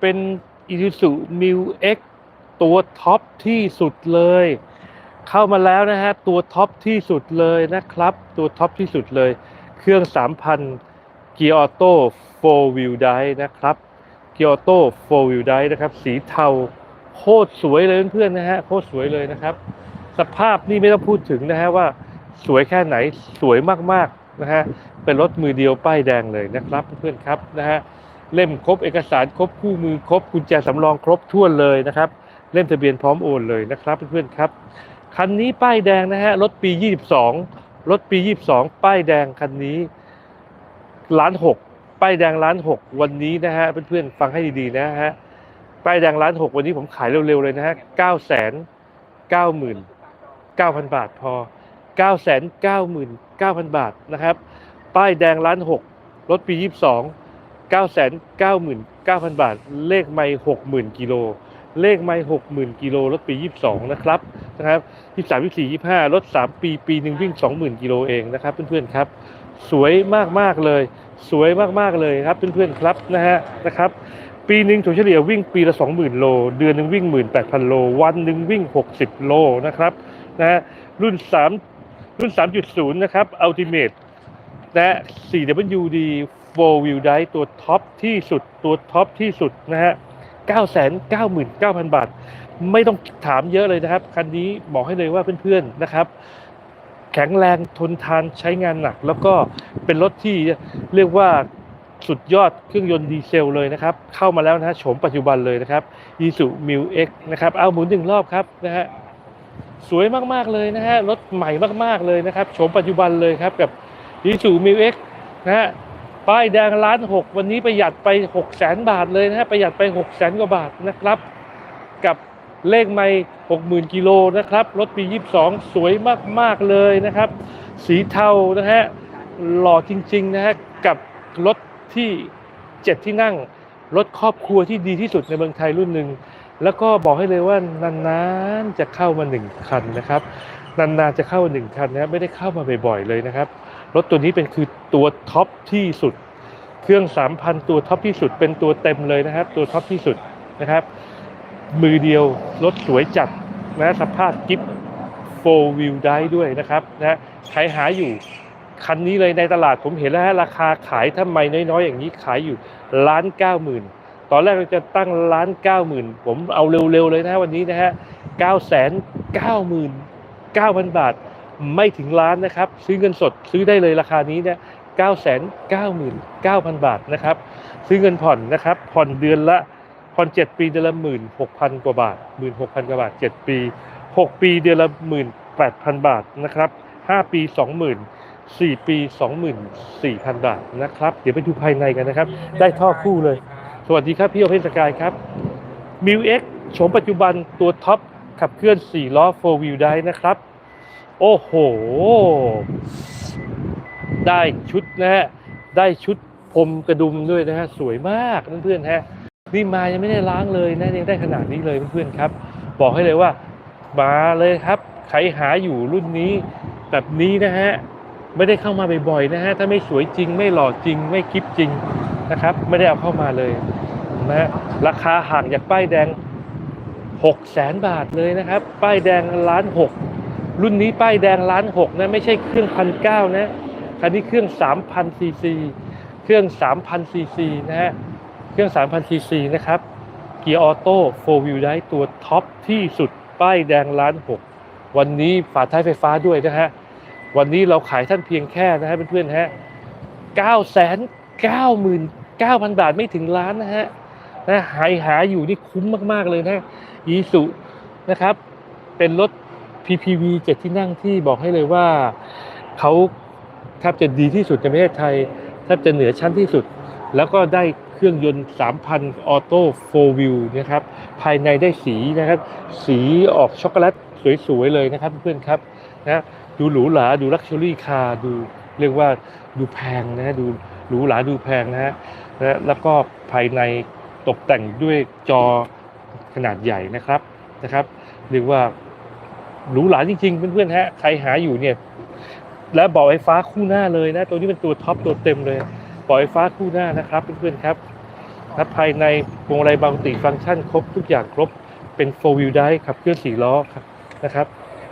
เป็นอ i s u z u Mu X ตัวท็อปที่สุดเลย เข้ามาแล้วนะฮะ ตัวท็อปที่สุดเลยนะครับ ตัวท็อปที่สุดเลย เครื่อง 3,000 เกียร์ออโต้4 wheel drive นะครับเกียร์ออโต้4 wheel drive นะครับ สีเทาโคตรสวยเลยเพื่อนๆนะฮะ โคตรสวยเลยนะครับ สภาพนี่ไม่ต้องพูดถึงนะฮะว่าสวยแค่ไหนสวยมากๆนะฮะ เป็นรถมือเดียวป้ายแดงเลยนะครับเพื่อนๆครับนะฮะ เล่มครบเอกสารครบคู่มือครบกุญแจสำรองครบถ้วเลยนะครับ เล่มทะเบียนพร้อมโอนเลยนะครับเพื่อนๆครับ คันนี้ป้ายแดงนะฮะรถปี 22 รถปี 22 ป้ายแดงคันนี้ล้านหกป้ายแดงล้านหกวันนี้นะฮะเพื่อนๆฟังให้ดีๆนะฮะป้ายแดงล้านหกวันนี้ผมขายเร็วๆเลยนะฮะเก้าแสนเก้าหมื่นเก้าพันบาทพอเก้าแสนเก้าหมื่นเก้าพันบาทนะครับ ป้ายแดงล้านหกรถปี22 9 9 9 9 0 999,000 บาท เลขไม่60,000กิโล เลขไม่60,000กิโลรถปี 22 นะครับนะครับ23 24 25 รถ 3 ปีปีหนึ่งวิ่ง 20,000กิโลเองนะครับเพื่อนๆครับ สวยมากๆเลย สวยมากๆเลยครับเพื่อนๆครับนะฮะนะครับปีหนึ่งถั่วเฉลี่ยวิ่งปีละ 20,000 โล เดือนหนึ่งวิ่ง 18,000 โล วันหนึ่งวิ่ง 60 โลนะครับนะฮะรุ่น 3 รุ่น 3.0 นะครับ Ultimate และ 4WD 4 Wheel Drive ตัวท็อปที่สุดตัวท็อปที่สุดนะฮะ999,000 บาท ไม่ต้องถามเยอะเลยนะครับ คันนี้บอกให้เลยว่าเพื่อนๆนะครับ แข็งแรงทนทานใช้งานหนัก แล้วก็เป็นรถที่เรียกว่าสุดยอดเครื่องยนต์ดีเซลเลยนะครับ เข้ามาแล้วนะฮะโฉมปัจจุบันเลยนะครับ i s u m i X นะครับ เอาหมุนหนึ่งรอบครับนะฮะสวยมากๆเลยนะฮะรถใหม่มากๆเลยนะครับโฉมปัจจุบันเลยครับกับ i s u m i X นะฮะ ป้ายแดงล้านหกวันนี้ประหยัดไปหกแสนบาทเลยนะฮะประหยัดไปหกแสนกว่าบาทนะครับ กับเลขไม่หกหมื่นกิโลนะครับรถปียี่สิบสองสวยมากๆเลยนะครับ สีเทานะฮะหล่อจริงๆนะฮะกับรถที่เจ็ดที่นั่งรถครอบครัวที่ดีที่สุดในเมืองไทยรุ่นหนึ่งแล้วก็บอกให้เลยว่านานๆจะเข้ามาหนึ่งคันนะครับนานๆจะเข้ามาหนึ่งคันนะไม่ได้เข้ามาบ่อยๆเลยนะครับ รถตัวนี้เป็นคือตัวท็อปที่สุด เครื่อง 3,000 ตัวท็อปที่สุด เป็นตัวเต็มเลยนะครับ ตัวท็อปที่สุดนะครับ มือเดียวรถสวยจัดนะสภาพกิฟโฟวิวได้ด้วยนะครับนะใครหาอยู่คันนี้เลยในตลาดผมเห็นแล้วฮะราคาขายถ้าไมน้อยๆอย่างนี้ขายอยู่ล้านเก้าหมื่นตอนแรกเราจะตั้งล้านเก้าหมื่นผมเอาเร็วๆเลยนะฮะวันนี้นะฮะเก้าแสนเก้าหมื่นเก้าพันบาท ไม่ถึงล้านนะครับ ซื้อเงินสดซื้อได้เลยราคานี้เนี่ย9 9 9 9 0 0 0 บาทนะครับ ซื้อเงินผ่อนนะครับ ผ่อนเดือนละผ่อน7ปีเดือนละ 16,000 กว่าบาท 16,000 กว่าบาท 7 ปี 6 ปีเดือนละ 18,000 บาทนะครับ 5 ปี 20,000 4 ปี 24,000 บาทนะครับ เดี๋ยวไปดูภายในกันนะครับ ได้ท่อคู่เลย สวัสดีครับ พี่โอเพนสกายครับมิวเอ็กโฉมปัจจุบันตัวท็อปขับเคลื่อน 4 ล้อ 4 wheel drive นะครับ โอ้โห ได้ชุดนะฮะ ได้ชุดพรมกระดุมด้วยนะฮะ สวยมากเพื่อนๆฮะ นี่มายังไม่ได้ล้างเลยนะยังได้ขนาดนี้เลยเพื่อนๆครับ บอกให้เลยว่า มาเลยครับ ใครหาอยู่รุ่นนี้ แบบนี้นะฮะ ไม่ได้เข้ามาบ่อยๆนะฮะ ถ้าไม่สวยจริง ไม่หล่อจริง ไม่คลิปจริงนะครับ ไม่ได้เอาเข้ามาเลยนะฮะ ราคาห่างจากป้ายแดง6แสนบาทเลยนะครับ ป้ายแดงล้านหก รุ่นนี้ป้ายแดงล้านหกนะไม่ใช่เครื่องพันเก้านะคันนี้เครื่องสามพันซีซีเครื่องสามพันซีซีนะฮะเครื่องสามพันซีซีนะครับเกียร์ออโต้โฟร์วิวได้ตัวท็อปที่สุดป้ายแดงล้านหกวันนี้ฝาท้ายไฟฟ้าด้วยนะฮะวันนี้เราขายท่านเพียงแค่นะฮะเพื่อนๆฮะเก้าแสนเก้าหมื่นเก้าพันบาทไม่ถึงล้านนะฮะนะหายหาอยู่นี่คุ้มมากๆเลยนะอีสุนะครับ เป็นรถ PPV 7 ที่นั่งที่บอกให้เลยว่าเขาแทบจะดีที่สุดในประเทศไทยแทบจะเหนือชั้นที่สุด แล้วก็ได้เครื่องยนต์ 3,000 ออโต้4 Wheel นะครับ ภายในได้สีนะครับ สีออกช็อกโกแลตสวย ๆ เลยนะครับเพื่อนๆครับนะดูหรูหราดูลักชัวรี่คาร์ดูเรียกว่าดูแพงนะดูหรูหราดูแพงนะฮนะแล้วก็ภายในตกแต่งด้วยจอขนาดใหญ่นะครับนะครับ เรียกว่า หรูหราจริงๆเพื่อนๆฮะใครหาอยู่เนี่ย แล้วบาะไฟฟ้าคู่หน้าเลยนะ ตัวนี้เป็นตัวท็อปตัวเต็มเลยบาะไฟฟ้าคู่หน้านะครับเพื่อนๆครับและภายในพวงมาลัยบัลติฟังก์ชันครบทุกอย่างครบเป็น4 wheel drive ขับเคลื่อน4ล้อครับนะครับ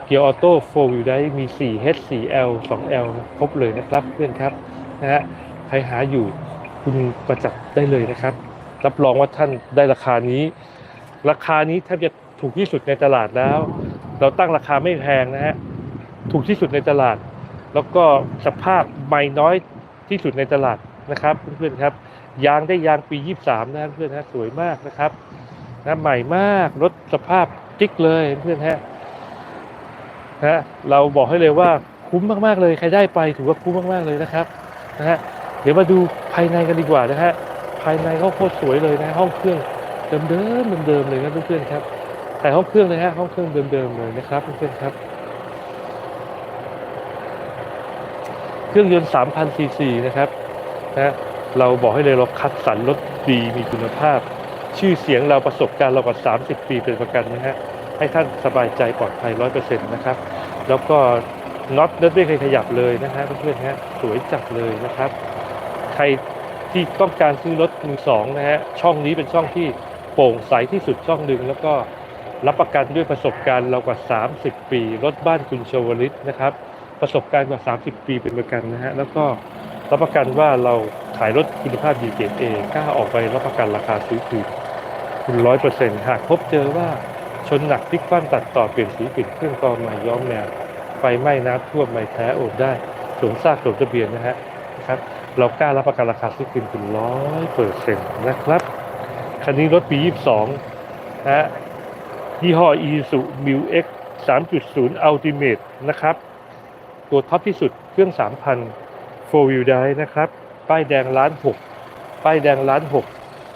เกียร์ออโต้4 wheel drive มี 4 H 4 L 2 L ครบเลยนะครับเพื่อนครับนะฮะใครหาอยู่คุณประจับได้เลยนะครับ รับรองว่าท่านได้ราคานี้ ราคานี้แทบจะถูกที่สุดในตลาดแล้ว เราตั้งราคาไม่แพงนะฮะถูกที่สุดในตลาด แล้วก็สภาพใหม่น้อยที่สุดในตลาดนะครับเพื่อนๆครับ ยางได้ยางปี 23 นะเพื่อนฮะสวยมากนะครับนะใหม่มากรถสภาพจิ๊กเลยเพื่อนฮะนะเราบอกให้เลยว่าคุ้มมากๆเลยใครได้ไปถือว่าคุ้มมากๆเลยนะครับนะฮะเดี๋ยวมาดูภายในกันดีกว่านะฮะภายในเขาโคตรสวยเลยนะ ห้องเครื่องเดิมๆเดิมๆเลยนะเพื่อนๆครับ แต่ห้องเครื่องเลยฮะห้องเครื่องเดิมๆเลยนะครับเพื่อนๆครับ เครื่องยนต์3,000ซีซีนะครับนะเราบอกให้เลยเราคัดสรรรถดีมีคุณภาพ ชื่อเสียงเราประสบการณ์เรากว่า30 ปีเป็นประกันนะฮะให้ท่านสบายใจปลอดภัย100%นต์นะครับ แล้วก็น็อตน็อตไม่เคยขยับเลยนะฮะเพื่อนๆฮะสวยจัดเลยนะครับ ใครที่ต้องการซื้อรถมือสองนะฮะช่องนี้เป็นช่องที่โปร่งใสที่สุดช่องหนึ่งแล้วก็ รับประกันด้วยประสบการณ์เรากว่า 30 ปี รถบ้านคุณชวลิตนะครับ ประสบการณ์กว่า 30 ปีเป็นประกันนะฮะ แล้วก็รับประกันว่าเราขายรถคุณภาพดีเกรดเอกล้าออกไปรับประกันราคาซื้อคืนคุณร้อยเปอร์เซ็นต์หากพบเจอว่าชนหนักพลิกคว่ำตัดต่อเปลี่ยนสีเปลี่ยนเครื่องกรองใหม่ย้อมแนวไฟไหม้น้ำท่วมไม่แท้โอดได้สวมซากสวมทะเบียนนะฮะนะครับ เรากล้ารับประกันราคาซื้อคืนคุณร้อยเปอร์เซ็นต์นะครับคันนี้รถปี 22นะฮะ ยี่ห้อ Isuzu Mu X 3.0 Ultimate นะครับ ตัวท็อปที่สุดเครื่อง 3,000 4 wheel drive นะครับ ป้ายแดงล้านหกป้ายแดงล้านหก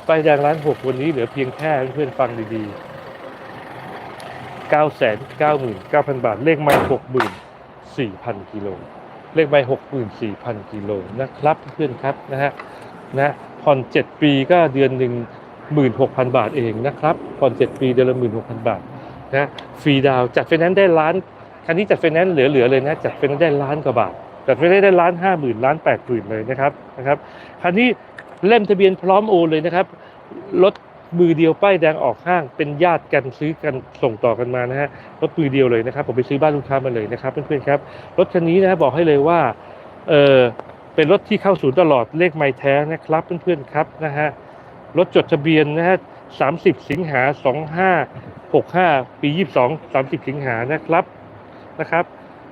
ป้ายแดงล้านหกวันนี้เหลือเพียงแค่เพื่อนๆฟังดีๆ 9 9 9 9 0 0 บาท เลขไม่64,000 กิโล เลขไม่64,000 กิโลนะครับเพื่อนครับนะฮะนะผ่อน 7 ปีก็เดือนหนึ่ง 16,000 บาทเองนะครับผ่อน7ปีเดือนละ16,000 บาทนะฟรีดาวจัดไฟแนนซ์ได้ล้านคันนี้จัดไฟแนนซ์เหลือๆเลยนะจัดไฟแนนซ์ได้ล้านกว่าบาทจัดไฟแนนซ์ได้ล้านห้าหมื่นล้านแปดหมื่นเลยนะครับนะครับคันนี้เล่มทะเบียนพร้อมโอนเลยนะครับรถมือเดียวป้ายแดงออกห้างเป็นญาติกันซื้อกันส่งต่อกันมานะฮะรถมือเดียวเลยนะครับ ผมไปซื้อบ้านลูกค้ามาเลยนะครับเพื่อนๆครับรถคันนี้นะบอกให้เลยว่าเออเป็นรถที่เข้าศูนย์ตลอดเลขไม่แท้นะครับเพื่อนๆครับนะฮะ รถจดทะเบียนนะฮะ30 สิงหา 2565 ปี 22 30 สิงหานะครับนะครับ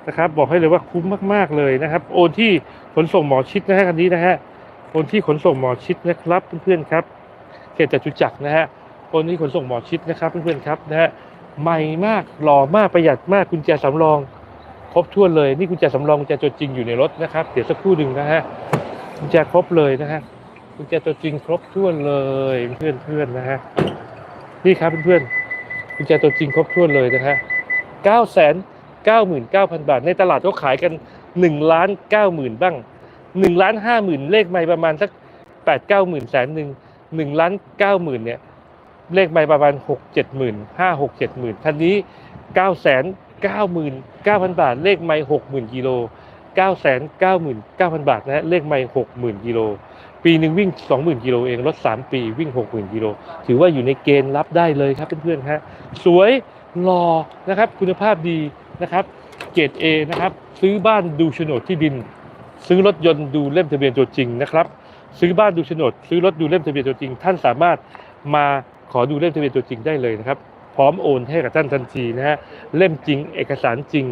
นะครับ บอกให้เลยว่าคุ้มมาก ๆ เลยนะครับ โอนที่ขนส่งหมอชิดนะฮะคันนี้นะฮะโอนที่ขนส่งหมอชิดนะครับเพื่อนๆครับเขตจตุจักรนะฮะโอนที่ขนส่งหมอชิดนะครับเพื่อนๆครับนะฮะใหม่มากหล่อมากประหยัดมากกุญแจสำรองครบถ้วนเลย นี่กุญแจสำรองกุญแจตัวจริงอยู่ในรถนะครับเดี๋ยวสักครู่หนึ่งนะฮะกุญแจครบเลยนะฮะ กุญแจตัวจริงครบถ้วนเลยเพื่อนเพื่อนนะฮะนี่ครับเพื่อนๆกุญแจตัวจริงครบถ้วนเลยนะฮะเก้าแสนเก้าหมื่นเก้าพันบาท ในตลาดก็ขายกันหนึ่งล้านเก้าหมื่นบ้างหนึ่งล้านห้าหมื่นเลขไม่ประมาณสักแปดเก้าหมื่นแสนหนึ่งหนึ่งล้านเก้าหมื่นเนี่ยเลขใบประมาณหกเจ็ดหมื่นห้าหกเจ็ดหมื่นท่านนี้เก้าแสนเก้าหมื่นเก้าพันบาท เลขไม่หกหมื่นกิโลเก้าแสนเก้าหมื่นเก้าพันบาทนะเลขไม่หกหมื่นกิโล ปีหนึ่งวิ่ง 20,000กิโลเองรถ3 ปีวิ่ง 60,000กิโลถือว่าอยู่ในเกณฑ์รับได้เลยครับเพื่อนๆฮะสวยรอนะครับคุณภาพดีนะครับเกรด A นะครับซื้อบ้านดูโฉนดที่ดิน ซื้อรถยนต์ดูเล่มทะเบียนตัวจริงนะครับซื้อบ้านดูโฉนด ซื้อรถดูเล่มทะเบียนตัวจริง ท่านสามารถมาขอดูเล่มทะเบียนตัวจริงได้เลยนะครับพร้อมโอนให้กับท่านทันทีนะฮะเล่มจริงเอกสารจริง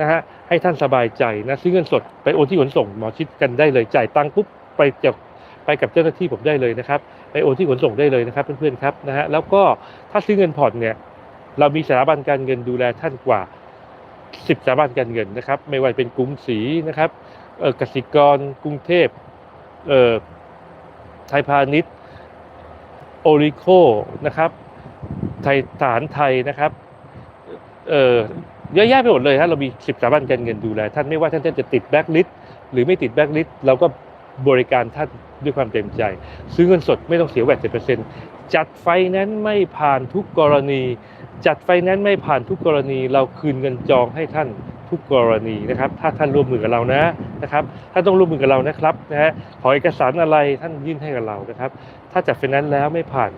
นะฮะให้ท่านสบายใจนะซื้อเงินสดไปโอนที่ขนส่งหมอชิดกันได้เลยจ่ายตังค์ปุ๊บไปจะ ไปกับเจ้าหน้าที่ผมได้เลยนะครับไปโอนที่ขนส่งได้เลยนะครับเพื่อนๆครับนะฮะแล้วก็ถ้าซื้อเงินผ่อนเนี่ยเรามีสถาบันการเงินดูแลท่านกว่า 10สถาบันการเงินนะครับ ไม่ว่าเป็นกรุงศรีนะครับเออกสิกรกรุงเทพเออไทยพาณิชย์โอริโคนะครับไทยฐานไทยนะครับเออเยอะแยะไปหมดเลยฮะเรามี 10สถาบันการเงินดูแลท่านไม่ว่าท่านจะติดแบ็กลิสต์หรือไม่ติดแบ็กลิสต์เราก็ บริการท่านด้วยความเต็มใจ ซื้อเงินสดไม่ต้องเสียแวดเจ็ดเปอร์เซ็นต์จัดไฟนั้นไม่ผ่านทุกกรณี จัดไฟแนนซ์ไม่ผ่านทุกกรณี เราคืนเงินจองให้ท่านทุกกรณีนะครับ ถ้าท่านร่วมมือกับเรานะนะครับท่านต้องร่วมมือกับเรานะครับนะฮะขอเอกสารอะไรท่านยื่นให้กับเรานะครับ ถ้าจัดไฟแนนซ์แล้วไม่ผ่าน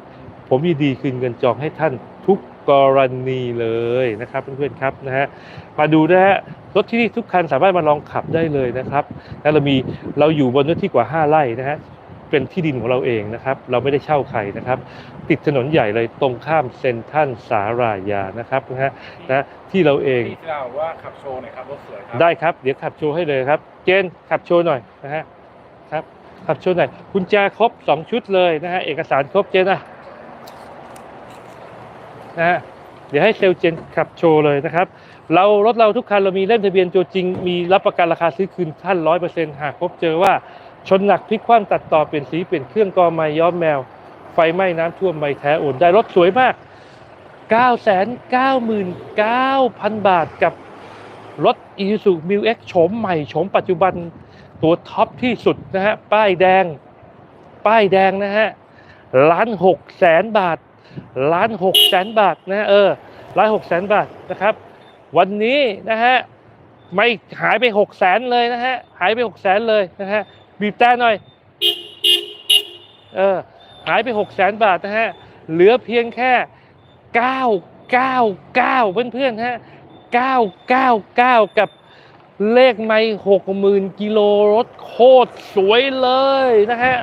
ผมยินดีคืนเงินจองให้ท่าน ทุกกรณีเลยนะครับเพื่อนๆครับนะฮะมาดูนะฮะรถที่นี่ทุกคันสามารถมาลองขับได้เลยนะครับแล้วเรามีเราอยู่บนเนื้อที่กว่า 5 ไร่นะฮะเป็นที่ดินของเราเองนะครับ เราไม่ได้เช่าใครนะครับ ติดถนนใหญ่เลยตรงข้ามเซนทรันสารายานะครับนะฮะนะที่เราเองพี่เราว่าขับโชว์หน่อยครับรถสวยครับได้ครับเดี๋ยวขับโชว์ให้เลยครับ เจนขับโชว์หน่อยนะฮะครับขับโชว์หน่อยกุญแจครบ 2 ชุดเลยนะฮะเอกสารครบเจนอะ นะเดี๋ยวให้เซลลเจนขับโชว์เลยนะครับ เรารถเราทุกคันเรามีเล่มทะเบียนตัวจริง มีรับประกันราคาซื้อคืนท่านร้อยเปอร์เซ็นต์หากพบเจอว่าชนหนักพลิกคว่ำตัดต่อเปลี่ยนสีเปลี่ยนเครื่องกอไม้ย้อมแมว ไฟไหม้น้ำท่วมไม่แท้โอนได้รถสวยมาก 999,000 บาทกับรถ Isuzu m i l X โฉมใหม่โฉมปัจจุบันตัวท็อปที่สุดนะฮะป้ายแดง ป้ายแดงนะฮะล้านหกแสนบาท ล้านหกแสนบาทนะเออล้านหกแสนบาทนะครับ วันนี้นะฮะไม่หายไปหกแสนเลยนะฮะหายไปหกแสนเลยนะฮะบีบแต่หน่อยเออหายไปหกแสนบาทนะฮะเหลือเพียงแค่เก้าเก้าเก้าเพื่อนๆฮะเก้าเก้าเก้ากับเลขไม่หกหมื่นกิโลรถโคตรสวยเลยนะฮะ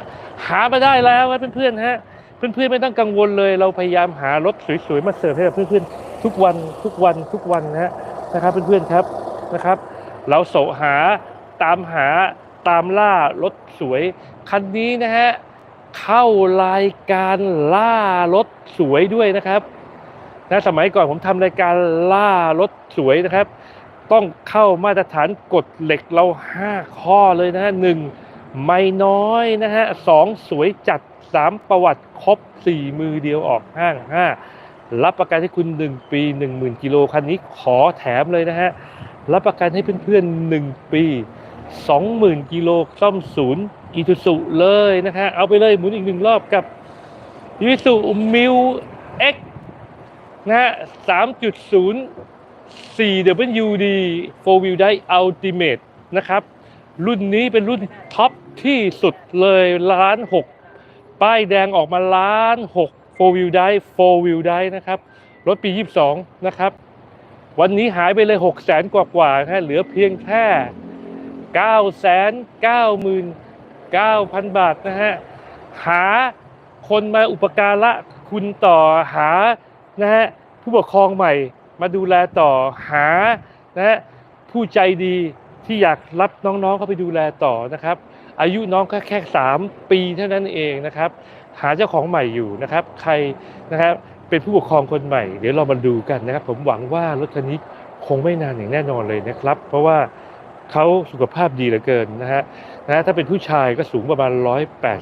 หามาได้แล้วครับเพื่อนๆฮะ เพื่อนๆไม่ต้องกังวลเลย เราพยายามหารถสวยๆมาเสิร์ฟให้กับเพื่อนๆทุกวันทุกวันทุกวันนะฮะนะครับเพื่อนๆครับนะครับ เราโสหาตามหาตามล่ารถสวยคันนี้นะฮะเข้ารายการล่ารถสวยด้วยนะครับนะสมัยก่อนผมทำรายการล่ารถสวยนะครับ ต้องเข้ามาตรฐานกฎเหล็กเรา 5 ข้อเลยนะฮะหนึ่งไม่น้อยนะฮะสองสวยจัด 3 ประวัติครบ 4 มือเดียวออกห้าง 5 รับประกันให้คุณ 1 ปี 10,000 กิโลคันนี้ขอแถมเลยนะฮะ รับประกันให้เพื่อนๆ 1 ปี 20,000 กิโลซ่อมศูนย์อีทูสุเลยนะฮะ เอาไปเลยหมุนอีกหนึ่งรอบกับอีทูสุมิวเอ็กนะฮะ3.0 4WD 4 Wheel Drive Ultimate นะครับ รุ่นนี้เป็นรุ่นท็อปที่สุดเลยล้านหก ป้ายแดงออกมาล้านหก4 Wheel Drive 4 Wheel Drive นะครับ รถปี 22 นะครับ วันนี้หายไปเลย 6 0แสนกว่ากว่าๆนะฮะเหลือเพียงแค่9 9 9 9 0 0 บาทนะฮะ หาคนมาอุปการะคุณต่อหานะฮะผู้ปกครองใหม่มาดูแลต่อหานะฮะผู้ใจดีที่อยากรับน้องๆเข้าไปดูแลต่อนะครับ อายุน้องแค่แค่สามปีเท่านั้นเองนะครับ หาเจ้าของใหม่อยู่นะครับ ใครนะครับเป็นผู้ปกครองคนใหม่ เดี๋ยวเรามาดูกันนะครับ ผมหวังว่ารถคันนี้คงไม่นานอย่างแน่นอนเลยนะครับ เพราะว่าเขาสุขภาพดีเหลือเกินนะฮะนะฮะถ้าเป็นผู้ชายก็สูงประมาณ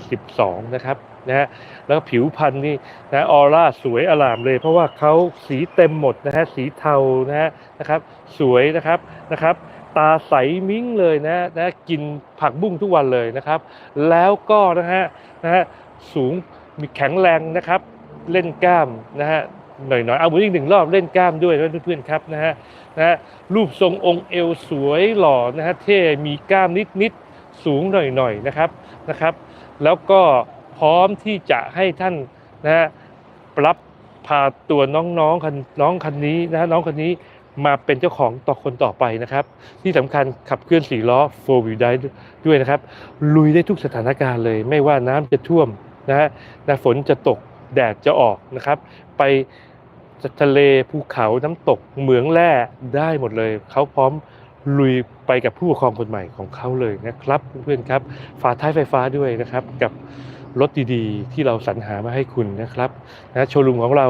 182 นะครับนะฮะแล้วผิวพรรณนี่นะออร่าสวยอลามเลย เพราะว่าเขาสีเต็มหมดนะฮะสีเทานะฮะนะครับ สวยนะครับนะครับ ตาใสมิ้งเลยนะนะกินผักบุ้งทุกวันเลยนะครับ แล้วก็นะฮะนะฮะสูงมีแข็งแรงนะครับ เล่นกล้ามนะฮะหน่อยๆเอาหมุนอีกหนึ่งรอบเล่นกล้ามด้วยนะเพื่อนๆครับนะฮะนะฮะรูปทรงองค์เอวสวยหล่อนะฮะเท่มีกล้ามนิดๆสูงหน่อยๆนะครับนะครับ แล้วก็พร้อมที่จะให้ท่านนะฮะรับพาตัวน้องๆคันน้องคันนี้นะฮะน้องคันนี้ มาเป็นเจ้าของต่อคนต่อไปนะครับ ที่สำคัญขับเคลื่อนสี่ล้อ four wheel drive ด้วยนะครับ ลุยได้ทุกสถานการณ์เลย ไม่ว่าน้ำจะท่วมนะฮะฝนจะตกแดดจะออกนะครับ ไปทะเลภูเขาน้ำตกเหมืองแร่ได้หมดเลย เขาพร้อมลุยไปกับผู้ปกครองคนใหม่ของเขาเลยนะครับ เพื่อนๆครับฝาท้ายไฟฟ้าด้วยนะครับ กับรถดีๆ ที่เราสรรหามาให้คุณนะครับนะโชว์รูมของเรา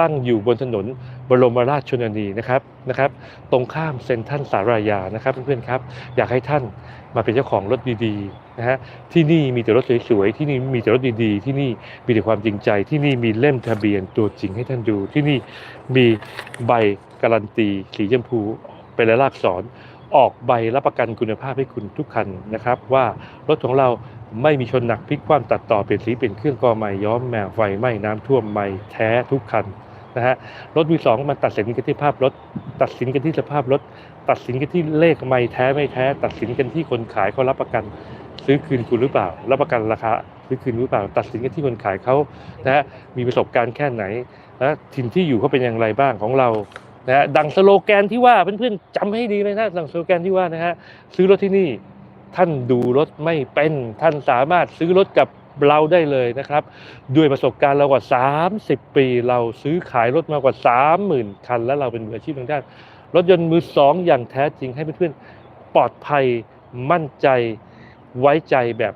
ตั้งอยู่บนถนน บรมราชชนนีนะครับนะครับ ตรงข้ามเซ็นทรัลสารายานะครับเพื่อนๆครับอยากให้ท่านมาเป็นเจ้าของรถดีๆนะฮะที่นี่มีแต่รถสวยๆที่นี่มีแต่รถดีๆ ที่นี่มีแต่ความจริงใจ ที่นี่มีเล่มทะเบียนตัวจริงให้ท่านดู ที่นี่มีใบการันตีสีชมพูเป็นลายลักษณ์อักษรออกใบรับประกันคุณภาพให้คุณทุกคันนะครับ ว่ารถของเราไม่มีชนหนักพลิกคว่ำตัดต่อเปลี่ยนสีเปลี่ยนเครื่องกอใหม่ย้อมแมวไฟไหม้น้ำท่วมไม่แท้ทุกคัน นะฮะรถมือสองมันตัดสินกันที่ภาพรถ ตัดสินกันที่สภาพรถ ตัดสินกันที่เลขไม่แท้ไม่แท้ ตัดสินกันที่คนขายเขารับประกัน ซื้อคืนคุณหรือเปล่า รับประกันราคาซื้อคืนหรือเปล่า ตัดสินกันที่คนขายเขานะฮะมีประสบการณ์แค่ไหนและถิ่นที่อยู่เขาเป็นอย่างไรบ้างของเรานะฮะดังสโลแกนที่ว่าเพื่อนๆจำให้ดีเลยนะดังสโลแกนที่ว่านะฮะซื้อรถที่นี่ท่านดูรถไม่เป็นท่านสามารถซื้อรถกับ เราได้เลยนะครับ ด้วยประสบการณ์เรากว่า 30 ปี เราซื้อขายรถมากว่า 30,000 คัน และเราเป็นมืออาชีพทางด้านรถยนต์มือสองอย่างแท้จริงให้เพื่อนๆปลอดภัยมั่นใจไว้ใจแบบ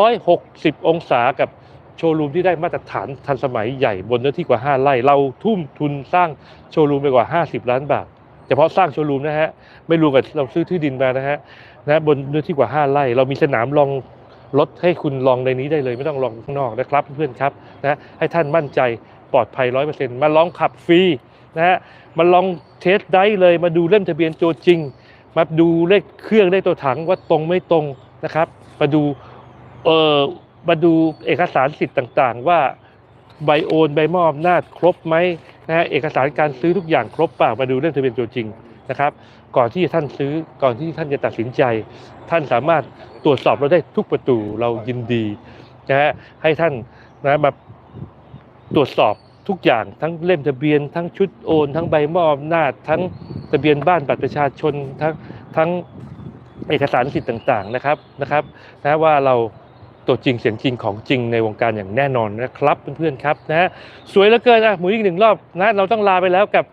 360 องศากับโชว์รูมที่ได้มาตรฐานทันสมัยใหญ่บนเนื้อที่กว่า 5 ไร่ เราทุ่มทุนสร้างโชว์รูมไปกว่า 50 ล้านบาทเฉพาะสร้างโชว์รูมนะฮะ ไม่รวมกับเราซื้อที่ดินมานะฮะนะบนเนื้อที่กว่า 5 ไร่ เรามีสนามรอง รถให้คุณลองในนี้ได้เลยไม่ต้องลองข้างนอกนะครับเพื่อนครับนะให้ท่านมั่นใจปลอดภัย100%มาลองขับฟรีนะฮะมาลองเทสได้เลยมาดูเล่มทะเบียนตัวจริง มาดูเลขเครื่องเลขตัวถังว่าตรงไม่ตรงนะครับ มาดูเออมาดูเอกสารสิทธิ์ต่างๆ ว่าใบโอนใบมอบอำนาจครบไหมนะฮะเอกสารการซื้อทุกอย่างครบเปล่ามาดูเล่มทะเบียนตัวจริง นะครับ ก่อนที่ท่านซื้อก่อนที่ท่านจะตัดสินใจ ท่านสามารถตรวจสอบเราได้ทุกประตูเรายินดีนะฮะให้ท่านนะมาตรวจสอบทุกอย่างทั้งเล่มทะเบียน ทั้งชุดโอน ทั้งใบมอบอำนาจ ทั้งทะเบียนบ้านบัตรประชาชนทั้งทั้งเอกสารสิทธิ์ต่างๆนะครับนะครับนะว่าเราตัวจริงเสียงจริงของจริงในวงการอย่างแน่นอนนะครับเพื่อนๆครับนะสวยเหลือเกินอะหมุนอีกหนึ่งรอบนะเราต้องลาไปแล้วกับ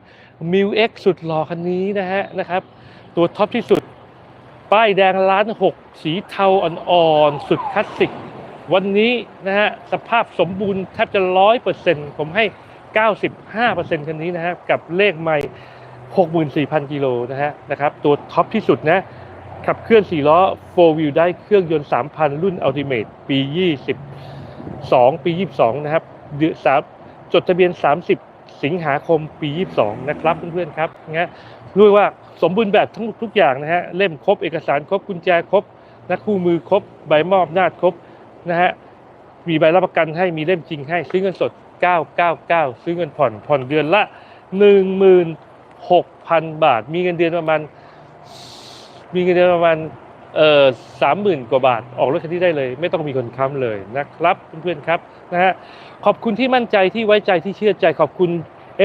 m ิวเอ็กสุดหล่อคันนี้นะฮะนะครับ ตัวท็อปที่สุด ป้ายแดงล้านหกสีเทาอ่อนๆ สุดคลาสสิก วันนี้นะฮะสภาพสมบูรณ์แทบจะร้อยเปอร์เซ็นต์ผมให้ 95เปอร์เซ็นต์คันนี้นะฮะกับเลขไม่ 64,000 กิโลนะฮะนะครับตัวท็อปที่สุดนะขับเคลื่อน 4 ล้อ 4 wheel ได้เครื่องยนต์ 3,000 รุ่น Ultimate ปี22ปี 22 นะครับเดือนสามจดทะเบียน 30 สิงหาคมปี 22 นะครับเพื่อนๆครับนะรู้ว่าสมบูรณ์แบบทั้งทุกอย่างนะฮะเล่มครบเอกสารครบกุญแจครบนะคู่มือครบใบมอบนาจครบนะฮะมีใบรับประกันให้มีเล่มจริงให้ซื้อเงินสด 999 ซื้อเงินผ่อนผ่อนเดือนละ 16,000 บาท มีเงินเดือนประมาณมีเงินเดือนประมาณ เออสามหมื่นกว่าบาท ออกรถคันนี้ได้เลย ไม่ต้องมีคนค้ำเลยนะครับเพื่อนๆครับนะฮะขอบคุณที่มั่นใจที่ไว้ใจที่เชื่อใจขอบคุณ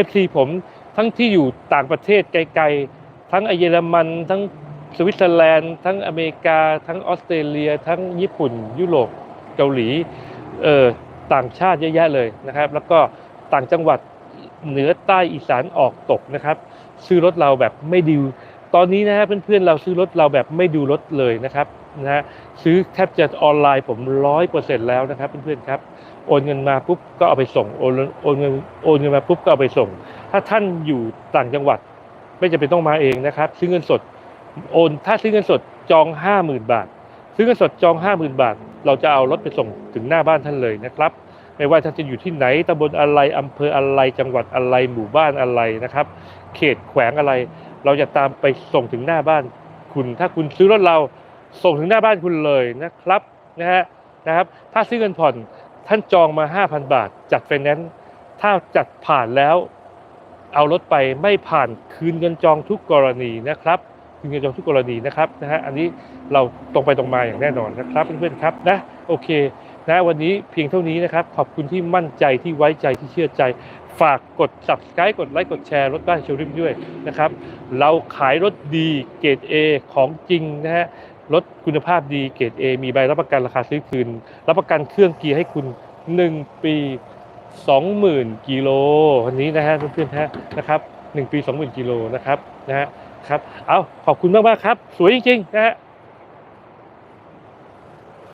FC ผมทั้งที่อยู่ต่างประเทศไกลๆ ทั้งเยอรมัน ทั้งสวิตเซอร์แลนด์ ทั้งอเมริกา ทั้งออสเตรเลีย ทั้งญี่ปุ่น ยุโรปเกาหลีเออต่างชาติเยอะแยะเลยนะครับ แล้วก็ต่างจังหวัดเหนือใต้อีสานออกตกนะครับ ซื้อรถเราแบบไม่ดิว ตอนนี้นะฮะเพื่อนๆเราซื้อรถเราแบบไม่ดูรถเลยนะครับนะฮะซื้อแทบจะออนไลน์ผมร้อยเปอร์เซ็นต์แล้วนะครับเพื่อนๆครับโอนเงินมาปุ๊บก็เอาไปส่งโอนโอนเงินโอนเงินมาปุ๊บก็เอาไปส่ง ถ้าท่านอยู่ต่างจังหวัด ไม่จำเป็นต้องมาเองนะครับ ซื้อเงินสดโอนถ้าซื้อเงินสดจองห้าหมื่นบาท ซื้อเงินสดจองห้าหมื่นบาท เราจะเอารถไปส่งถึงหน้าบ้านท่านเลยนะครับ ไม่ว่าท่านจะอยู่ที่ไหนตำบลอะไรอำเภออะไรจังหวัดอะไรหมู่บ้านอะไรนะครับ เขตแขวงอะไร เราจะตามไปส่งถึงหน้าบ้านคุณ ถ้าคุณซื้อรถเราส่งถึงหน้าบ้านคุณเลยนะครับนะฮะนะครับ ถ้าซื้อเงินผ่อนท่านจองมา 5,000 บาท จัดไฟแนนซ์ถ้าจัดผ่านแล้ว เอารถไปไม่ผ่านคืนเงินจองทุกกรณีนะครับคืนเงินจองทุกกรณีนะครับนะฮะอันนี้เราตรงไปตรงมาอย่างแน่นอนนะครับเพื่อนๆครับนะโอเคนะวันนี้เพียงเท่านี้นะครับ ขอบคุณที่มั่นใจที่ไว้ใจที่เชื่อใจ ฝากกด subscribe กดไลค์กดแชร์รถบ้านโชว์ริมด้วยนะครับ เราขายรถดีเกรด A ของจริงนะฮะรถคุณภาพดีเกรด A มีใบรับประกันราคาซื้อคืน รับประกันเครื่องเกียร์ให้คุณ 1 ปี 20,000กิโลวันนี้นะฮะเพื่อนๆฮะนะครับ1ปี 20,000กิโลนะครับนะฮะครับเอาขอบคุณมากๆครับ สวยจริงๆนะฮะ